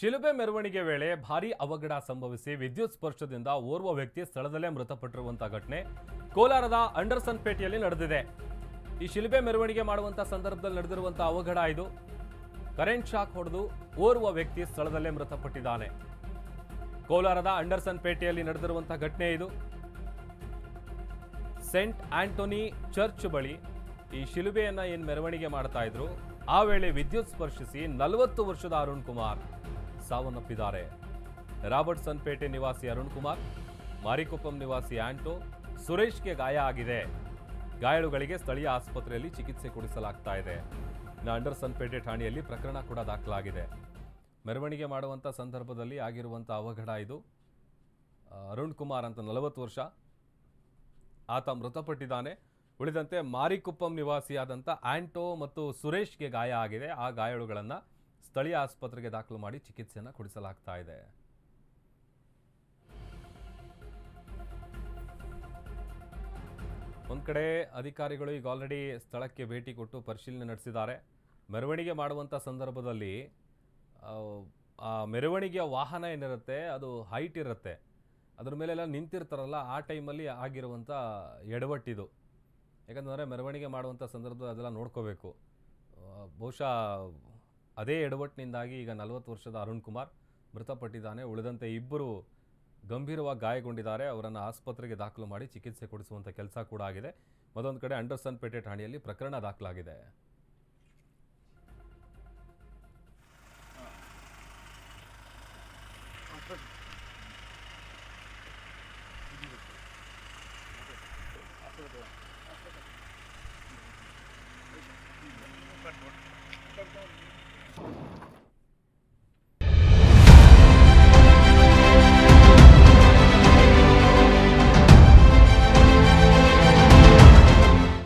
ಶಿಲುಬೆ ಮೆರವಣಿಗೆ ವೇಳೆ ಭಾರೀ ಅವಘಡ ಸಂಭವಿಸಿ ವಿದ್ಯುತ್ ಸ್ಪರ್ಶದಿಂದ ಓರ್ವ ವ್ಯಕ್ತಿ ಸ್ಥಳದಲ್ಲೇ ಮೃತಪಟ್ಟಿರುವಂತಹ ಘಟನೆ ಕೋಲಾರದ ಅಂಡರ್ಸನ್ ಪೇಟೆಯಲ್ಲಿ ನಡೆದಿದೆ. ಈ ಶಿಲುಬೆ ಮೆರವಣಿಗೆ ಮಾಡುವಂತಹ ಸಂದರ್ಭದಲ್ಲಿ ನಡೆದಿರುವಂತಹ ಅವಘಡ ಇದು. ಕರೆಂಟ್ ಶಾಕ್ ಹೊಡೆದು ಓರ್ವ ವ್ಯಕ್ತಿ ಸ್ಥಳದಲ್ಲೇ ಮೃತಪಟ್ಟಿದ್ದಾನೆ. ಕೋಲಾರದ ಅಂಡರ್ಸನ್ ಪೇಟೆಯಲ್ಲಿ ನಡೆದಿರುವಂತಹ ಘಟನೆ ಇದು. ಸೆಂಟ್ ಆಂಟೋನಿ ಚರ್ಚ್ ಬಳಿ ಈ ಶಿಲುಬೆಯನ್ನ ಏನ್ ಮೆರವಣಿಗೆ ಮಾಡ್ತಾ ಇದ್ರು? ಆ ವೇಳೆ ವಿದ್ಯುತ್ ಸ್ಪರ್ಶಿಸಿ ನಲವತ್ತು ವರ್ಷದ ಅರುಣ್ ಕುಮಾರ್. ಸಾವನ್ನಪ್ಪಿದ್ದಾರೆ. ರಾಬರ್ಟ್ಸನ್ ಪೇಟೆ ನಿವಾಸಿ ಅರುಣ್ ಕುಮಾರ್, ಮಾರಿಕೊಪ್ಪಂ ನಿವಾಸಿ ಆಂಟೋ, ಸುರೇಶ್ಗೆ ಗಾಯ ಆಗಿದೆ. ಗಾಯಾಳುಗಳಿಗೆ ಸ್ಥಳೀಯ ಆಸ್ಪತ್ರೆಯಲ್ಲಿ ಚಿಕಿತ್ಸೆ ಕೊಡಿಸಲಾಗ್ತಾ ಇದೆ. ಇನ್ನು ಅಂಡರ್ಸನ್ ಪೇಟೆ ಠಾಣೆಯಲ್ಲಿ ಪ್ರಕರಣ ಕೂಡ ದಾಖಲಾಗಿದೆ. ಮೆರವಣಿಗೆ ಮಾಡುವಂಥ ಸಂದರ್ಭದಲ್ಲಿ ಆಗಿರುವಂಥ ಅವಘಡ ಇದು. ಅರುಣ್ ಕುಮಾರ್ ಅಂತ ನಲವತ್ತು ವರ್ಷ. ಆತ ಮೃತಪಟ್ಟಿದ್ದಾನೆ. ಉಳಿದಂತೆ ಮಾರಿಕುಪ್ಪಂ ನಿವಾಸಿಯಾದಂಥ ಆಂಟೋ ಮತ್ತು ಸುರೇಶ್ಗೆ ಗಾಯ ಆಗಿದೆ. ಆ ಗಾಯಾಳುಗಳನ್ನು ಸ್ಥಳೀಯ ಆಸ್ಪತ್ರೆಗೆ ದಾಖಲು ಮಾಡಿ ಚಿಕಿತ್ಸೆಯನ್ನು ಕೊಡಿಸಲಾಗ್ತಾ ಇದೆ. ಒಂದು ಕಡೆ ಅಧಿಕಾರಿಗಳು ಈಗ ಆಲ್ರೆಡಿ ಸ್ಥಳಕ್ಕೆ ಭೇಟಿ ಕೊಟ್ಟು ಪರಿಶೀಲನೆ ನಡೆಸಿದ್ದಾರೆ. ಮೆರವಣಿಗೆ ಮಾಡುವಂಥ ಸಂದರ್ಭದಲ್ಲಿ ಆ, ಮೆರವಣಿಗೆಯ ವಾಹನ ಏನಿರುತ್ತೆ ಅದು ಹೈಟ್ ಇರುತ್ತೆ. ಅದ್ರ ಮೇಲೆಲ್ಲ ನಿಂತಿರ್ತಾರಲ್ಲ ಆ ಟೈಮಲ್ಲಿ ಆಗಿರುವಂಥ ಎಡವಟ್ಟಿದು. ಯಾಕಂತಂದರೆ ಮೆರವಣಿಗೆ ಮಾಡುವಂಥ ಸಂದರ್ಭದಲ್ಲಿ ಅದೆಲ್ಲ ನೋಡ್ಕೋಬೇಕು. ಬಹುಶಃ ಅದೇ ಎಡವಟ್ಟಿನಿಂದಾಗಿ ಈಗ ನಲವತ್ತು ವರ್ಷದ ಅರುಣ್ ಕುಮಾರ್ ಮೃತಪಟ್ಟಿದ್ದಾನೆ. ಉಳಿದಂತೆ ಇಬ್ಬರು ಗಂಭೀರವಾಗಿ ಗಾಯಗೊಂಡಿದ್ದಾರೆ. ಅವರನ್ನು ಆಸ್ಪತ್ರೆಗೆ ದಾಖಲು ಮಾಡಿ ಚಿಕಿತ್ಸೆ ಕೊಡಿಸುವಂಥ ಕೆಲಸ ಕೂಡ ಆಗಿದೆ. ಮತ್ತೊಂದು ಕಡೆ ಅಂಡರ್ಸನ್ ಪೇಟೆ ಠಾಣೆಯಲ್ಲಿ ಪ್ರಕರಣ ದಾಖಲಾಗಿದೆ.